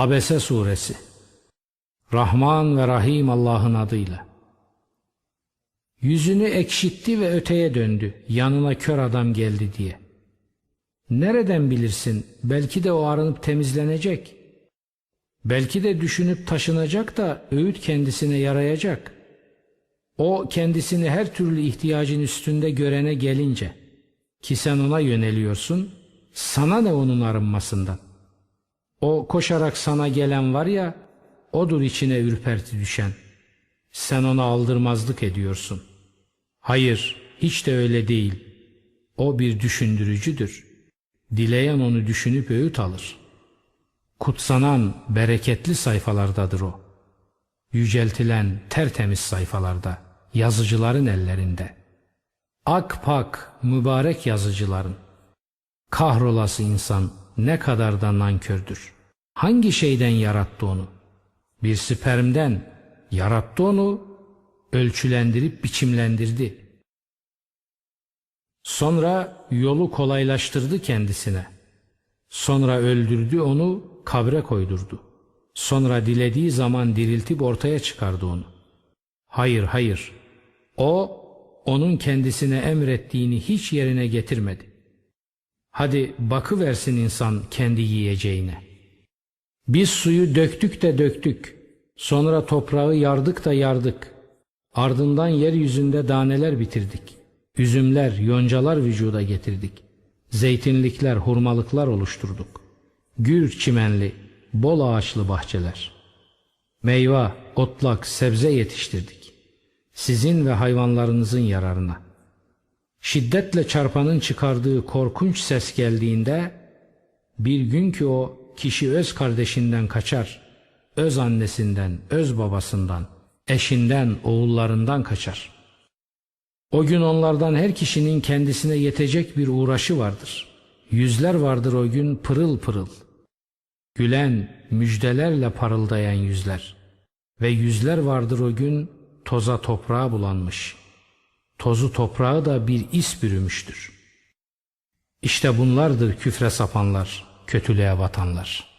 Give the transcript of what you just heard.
Abese Suresi Rahman ve Rahim Allah'ın adıyla. Yüzünü ekşitti ve öteye döndü, yanına kör adam geldi diye. Nereden bilirsin, belki de o arınıp temizlenecek. Belki de düşünüp taşınacak da öğüt kendisine yarayacak. O kendisini her türlü ihtiyacın üstünde görene gelince ki sen ona yöneliyorsun, sana ne onun arınmasından? O koşarak sana gelen var ya, odur içine ürperti düşen. Sen ona aldırmazlık ediyorsun. Hayır, hiç de öyle değil. O bir düşündürücüdür. Dileyen onu düşünüp öğüt alır. Kutsanan bereketli sayfalardadır o. Yüceltilen tertemiz sayfalarda, yazıcıların ellerinde. Ak pak mübarek yazıcıların. Kahrolası insan ne kadar da nankördür. Hangi şeyden yarattı onu? Bir spermden yarattı onu, ölçülendirip biçimlendirdi. Sonra yolu kolaylaştırdı kendisine. Sonra öldürdü onu, kabre koydurdu. Sonra dilediği zaman diriltip ortaya çıkardı onu. Hayır, hayır. O, onun kendisine emrettiğini hiç yerine getirmedi. Hadi bakıversin insan kendi yiyeceğine. Biz suyu döktük de döktük. Sonra toprağı yardık da yardık. Ardından yeryüzünde daneler bitirdik. Üzümler, yoncalar vücuda getirdik. Zeytinlikler, hurmalıklar oluşturduk. Gür çimenli, bol ağaçlı bahçeler. Meyve, otlak, sebze yetiştirdik. Sizin ve hayvanlarınızın yararına. Şiddetle çarpanın çıkardığı korkunç ses geldiğinde bir gün ki o kişi öz kardeşinden kaçar, öz annesinden, öz babasından, eşinden, oğullarından kaçar. O gün onlardan her kişinin kendisine yetecek bir uğraşı vardır. Yüzler vardır o gün pırıl pırıl. Gülen, müjdelerle parıldayan yüzler. Ve yüzler vardır o gün toza toprağa bulanmış. Tozu toprağı da bir is bürümüştür. İşte bunlardır küfre sapanlar, kötülüğe batanlar.''